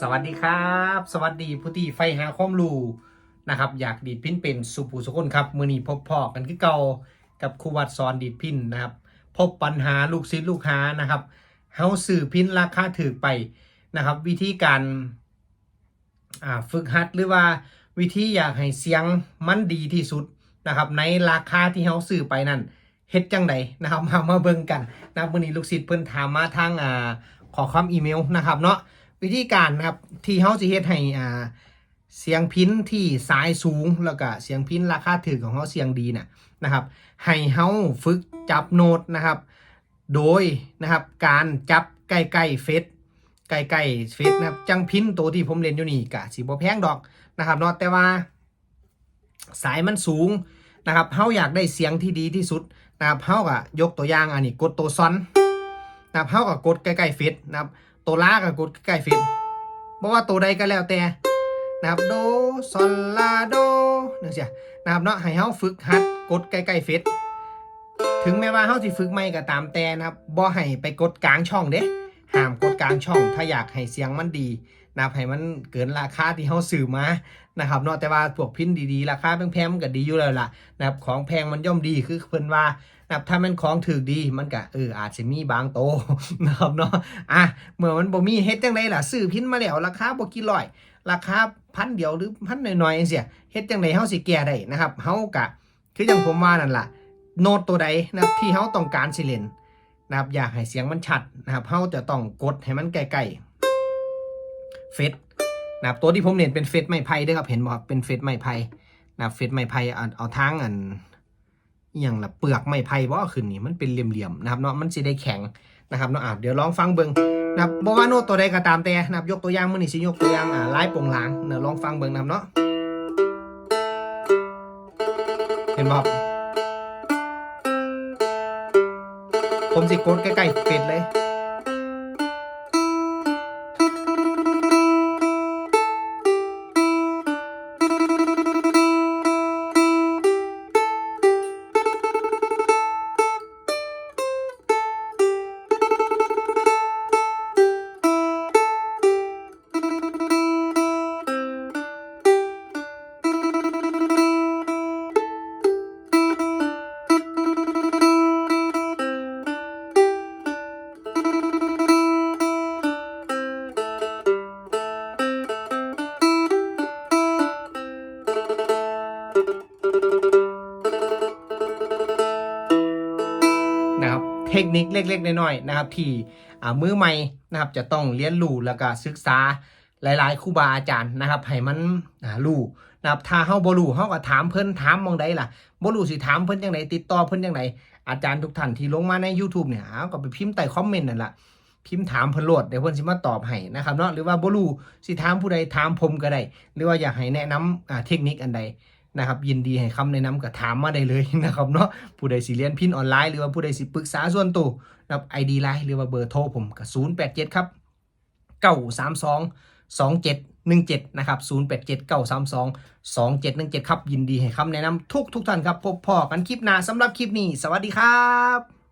สวัสดีครับ สวัสดีผู้ที่ไฟหาความรู้นะครับ อยากดีดพินเป็นสุภูสุคนครับมือนี้พบพ่อกันคือเก่ากับครูวัดสอนดีดพินนะครับ พบปัญหาลูกศิษย์ลูกหานะครับเฮาสื่อพินราคาถือไปนะครับ วิธีการฝึกหัดหรือว่าวิธีอยากให้เสียงมันดีที่สุดนะครับ ในราคาที่เฮาซื้อไปนั่นเฮ็ดจังไดนะครับมามาเบิ่งกันนะมื้อนี้ลูกศิษย์เพิ่นถามมาทางอ่าขอความอีเมลนะครับเนาะ วิธีการนะครับที่เฮาสิเฮ็ดให้อ่าเสียงพินที่สายสูงแล้วก็เสียงพินราคาถือของเฮาเสียงดีน่ะนะครับ ให้เฮาฝึกจับโน้ตนะครับ โดยนะครับการจับใกล้ๆเฟสใกล้ๆเฟสนะครับจังพินตัวที่ผมเล่นอยู่นี่กะสิบ่แพงดอกนะครับเนาะแต่ว่า สายมันสูงนะครับเฮาอยากได้เสียงที่ดีที่สุดนะครับเฮาก็ยกตัวอย่างอันนี้กดตัวซอนนะครับเฮาก็กดใกล้ๆเฟสนะครับ ตัวลากับกดใกล้ฟินบอกว่าตัวใดก็แล้วแต่นะครับโดซอลลาโดนี่เสียนะครับเนาะให้เฮาฝึกหัดกดใกล้ๆฟิตถึงแม้ว่าเฮาสิฝึกไม่ก็ตามแต่นะครับบ่ให้ไปกดกลางช่องเด้ ห้ามกดกลางช่อง ถ้าอยากให้เสียงมันดีนะครับให้มันเกินราคาที่เฮาซื้อมานะครับเนาะแต่ว่าพวกพินดีๆ ราคาแพงๆมันก็ดีอยู่แล้วล่ะนะครับของแพงมันย่อมดีคือเพิ่นว่านะครับถ้ามันของถูกดีมันก็เอออาจจะมีบางโตนะครับเนาะอะเมื่อมันบ่มีเฮ็ดจังไดล่ะซื้อพินมาแล้วราคาบ่กี่ร้อยราคาพันเดียวหรือพันหน่อยๆจังซี่เฮ็ดจังไดเฮาสิแก้ได้นะครับเฮากะคืออย่างผมว่านั่นล่ะโน้ตตัวใดนะครับที่เฮาต้องการสิเล่น นะครับอยากให้เสียงมันชัดนะครับเฮาจะต้องกดให้มันใกล้ๆเฟซนะครับตัวที่ผมเล่นเป็นเฟซไม้ไผ่เด้อครับเห็นบ่ครับเป็นเฟซไม้ไผ่นะครับเฟซไม้ไผ่เอาเอาทางอันอย่างละเปลือกไม้ไผ่บ่เอาขึ้นนี่มันเป็นเหลี่ยมๆนะครับเนาะมันสิได้แข็งนะครับเนาะอะเดี๋ยวลองฟังเบิ่งนะครับบ่ว่าโน้ตตัวใดก็ตามแต่นะครับยกตัวอย่างมื้อนี้สิยกตัวอย่างอ่าลายปงหลางเดี๋ยวลองฟังเบิ่งนะครับเนาะเห็นบ่ครับ ผมสิกดใกล้ๆเป็ดเลย ทคนิคเล็กๆน้อยๆนะครับที่มือใหม่นะครับจะต้องเรียนรู้แล้วก็ศึกษาหลายๆครูบาอาจารย์นะครับให้มันรู้นะครับถ้าเฮาบ่รู้เฮาก็ถามเพิ่นถามมองใดล่ะบ่รู้สิถามเพิ่นจังไดติดต่อเพิ่นจังไดอาจารย์ทุกท่านที่ลงมาใน YouTube เนี่ยเอาก็ไปพิมพ์ใต้คอมเมนต์นั่นล่ะพิมพ์ถามเพิ่นโลดเดี๋ยวเพิ่นสิมาตอบให้นะครับเนาะหรือว่าบ่รู้สิถามผู้ใดถามผมก็ได้หรือว่าอยากให้แนะนำอ่าเทคนิคอันใด นะครับยินดีให้คำแนะนำก็ถามมาได้เลยนะครับเนาะผู้ใดสิเรียนพินออนไลน์หรือว่าผู้ใดสิปรึกษาส่วนตัวนะครับ ID ไลน์หรือว่าเบอร์โทรผมก็087ครับ932 2717นะครับ087 932 2717ครับยินดีให้คำแนะนำทุกทุกท่านครับพบพอกันคลิปหน้าสำหรับคลิปนี้ สวัสดีครับ